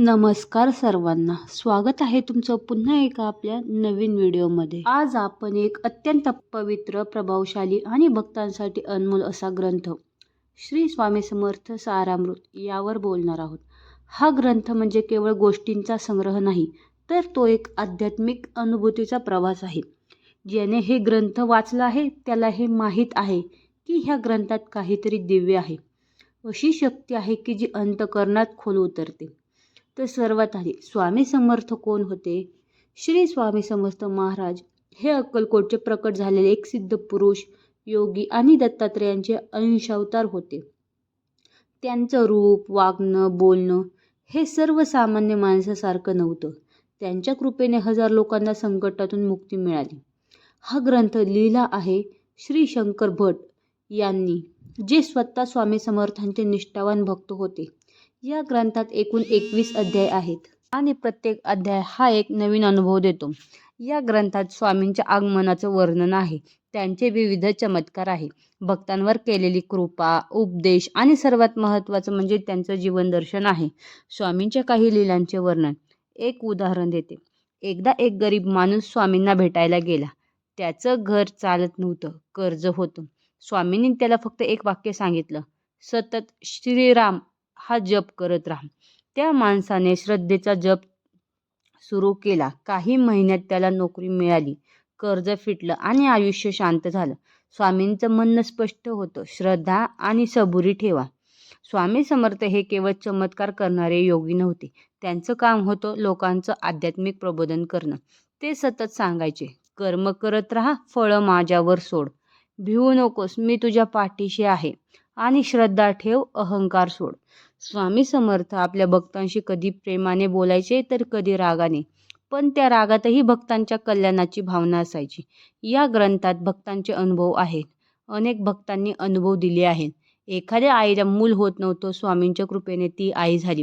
नमस्कार सर्वांना. स्वागत आहे तुमचं पुन्हा एका आपल्या नवीन व्हिडिओमध्ये. आज आपण एक अत्यंत पवित्र प्रभावशाली आणि भक्तांसाठी अनमोल असा ग्रंथ श्री स्वामी समर्थ सारामृत यावर बोलणार आहोत. हा ग्रंथ म्हणजे केवळ गोष्टींचा संग्रह नाही तर तो एक आध्यात्मिक अनुभूतीचा प्रवास आहे. ज्याने हे ग्रंथ वाचला आहे त्याला हे माहीत आहे की ह्या ग्रंथात काहीतरी दिव्य आहे. अशी शक्ती आहे की जी अंतकरणात खोल उतरते. तर सर्वात आधी स्वामी समर्थ कोण होते? श्री स्वामी समर्थ महाराज हे अक्कलकोटचे प्रकट झालेले एक सिद्ध पुरुष योगी आणि दत्तात्रेयांचे अंशावतार होते. त्यांचं रूप वागणं बोलणं हे सर्वसामान्य माणसासारखं नव्हतं. त्यांच्या कृपेने हजार लोकांना संकटातून मुक्ती मिळाली. हा ग्रंथ लिहिला आहे श्री शंकर भट यांनी जे स्वतः स्वामी समर्थांचे निष्ठावान भक्त होते. या ग्रंथात एकूण एकवीस अध्याय आहेत. आणि प्रत्येक अध्याय हा एक नवीन अनुभव देतो. या ग्रंथात स्वामींच्या आगमनाचं वर्णन आहे. त्यांचे विविध चमत्कार आहे. भक्तांवर केलेली कृपा उपदेश आणि सर्वात महत्त्वाचं म्हणजे त्यांचं जीवनदर्शन आहे. स्वामींच्या काही लीलांचे वर्णन. एक उदाहरण देते. एकदा एक गरीब माणूस स्वामींना भेटायला गेला. त्याचं घर चालत नव्हतं. कर्ज होतं. स्वामींनी त्याला फक्त एक वाक्य सांगितलं. सतत श्रीराम हा जप करत राहा. त्या माणसाने श्रद्धेचा जप सुरू केला. काही महिन्यात त्याला नोकरी मिळाली. कर्ज फिटलं आणि आयुष्य शांत झालं. स्वामींचं म्हणणं स्पष्ट होतं. श्रद्धा आणि सबुरी ठेवा. स्वामी समर्थ हे केवळ चमत्कार करणारे योगी नव्हते. त्यांचं काम होतं लोकांचं आध्यात्मिक प्रबोधन करणं. ते सतत सांगायचे कर्म करत राहा फळं माझ्यावर सोड. भिवू नकोस मी तुझ्या पाठीशी आहे. आणि श्रद्धा ठेव अहंकार सोड. स्वामी समर्थ आपल्या भक्तांशी कधी प्रेमाने बोलायचे तर कधी रागाने. पण त्या रागातही भक्तांच्या कल्याणाची भावना असायची. या ग्रंथात भक्तांचे अनुभव आहेत. अनेक भक्तांनी अनुभव दिले आहेत. एखाद्या आईला मूल होत नव्हतं स्वामींच्या कृपेने ती आई झाली.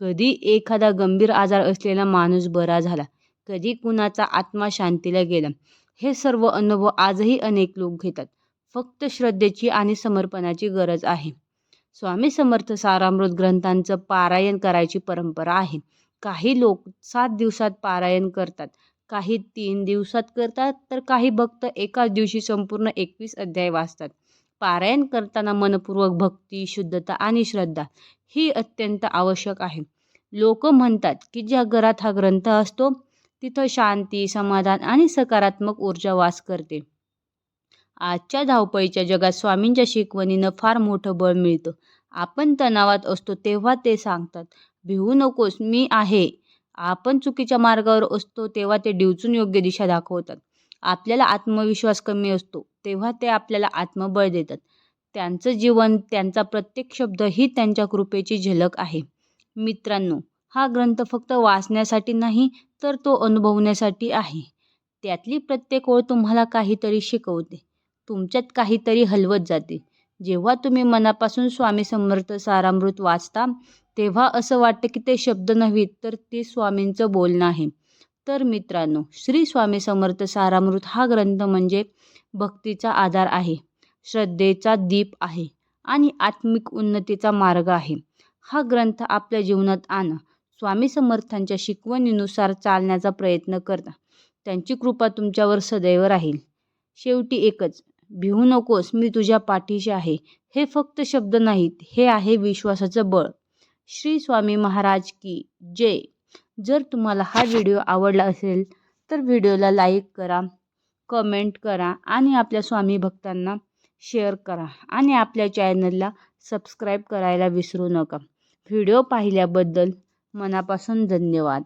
कधी एखादा गंभीर आजार असलेला माणूस बरा झाला. कधी कुणाचा आत्मा शांतीला गेला. हे सर्व अनुभव आजही अनेक लोक घेतात. फक्त श्रद्धेची आणि समर्पणाची गरज आहे. स्वामी समर्थ सारामृत ग्रंथांचं पारायण करायची परंपरा आहे. काही लोक सात दिवसात पारायण करतात काही तीन दिवसात करतात तर काही भक्त एकाच दिवशी संपूर्ण एकवीस अध्याय वाचतात. पारायण करताना मनपूर्वक भक्ती शुद्धता आणि श्रद्धा ही अत्यंत आवश्यक आहे. लोक म्हणतात की ज्या घरात हा ग्रंथ असतो तिथं शांती समाधान आणि सकारात्मक ऊर्जा वास करते. आजच्या धावपळीच्या जगात स्वामींच्या शिकवणीनं फार मोठं बळ मिळतं. आपण तणावात असतो तेव्हा ते सांगतात भिवू नकोस मी आहे. आपण चुकीच्या मार्गावर असतो तेव्हा ते डिवचून योग्य दिशा दाखवतात. आपल्याला आत्मविश्वास कमी असतो तेव्हा ते आपल्याला आत्मबळ देतात. त्यांचं जीवन त्यांचा प्रत्येक शब्द ही त्यांच्या कृपेची झलक आहे. मित्रांनो हा ग्रंथ फक्त वाचण्यासाठी नाही तर तो अनुभवण्यासाठी आहे. त्यातली प्रत्येक ओळ तुम्हाला काहीतरी शिकवते. तुमच्यात काहीतरी हलवत जाते. जेव्हा तुम्ही मनापासून स्वामी समर्थ सारामृत वाचता तेव्हा असं वाटतं की ते शब्द नव्हेत तर ते स्वामींचं बोलणं आहे. तर मित्रांनो श्री स्वामी समर्थ सारामृत हा ग्रंथ म्हणजे भक्तीचा आधार आहे श्रद्धेचा दीप आहे आणि आत्मिक उन्नतीचा मार्ग आहे. हा ग्रंथ आपल्या जीवनात आणा. स्वामी समर्थांच्या शिकवणीनुसार चालण्याचा प्रयत्न करता. त्यांची कृपा तुमच्यावर सदैव राहील. शेवटी एकच भिवू नकोस मी तुझ्या पाठीशी आहे. हे फक्त शब्द नाहीत हे आहे विश्वासाचं बळ. श्री स्वामी महाराज की जय. जर तुम्हाला हा व्हिडिओ आवडला असेल तर व्हिडिओला लाईक करा कमेंट करा आणि आपल्या स्वामी भक्तांना शेअर करा आणि आपल्या चॅनलला सबस्क्राईब करायला विसरू नका. व्हिडिओ पाहिल्याबद्दल मनापासून धन्यवाद.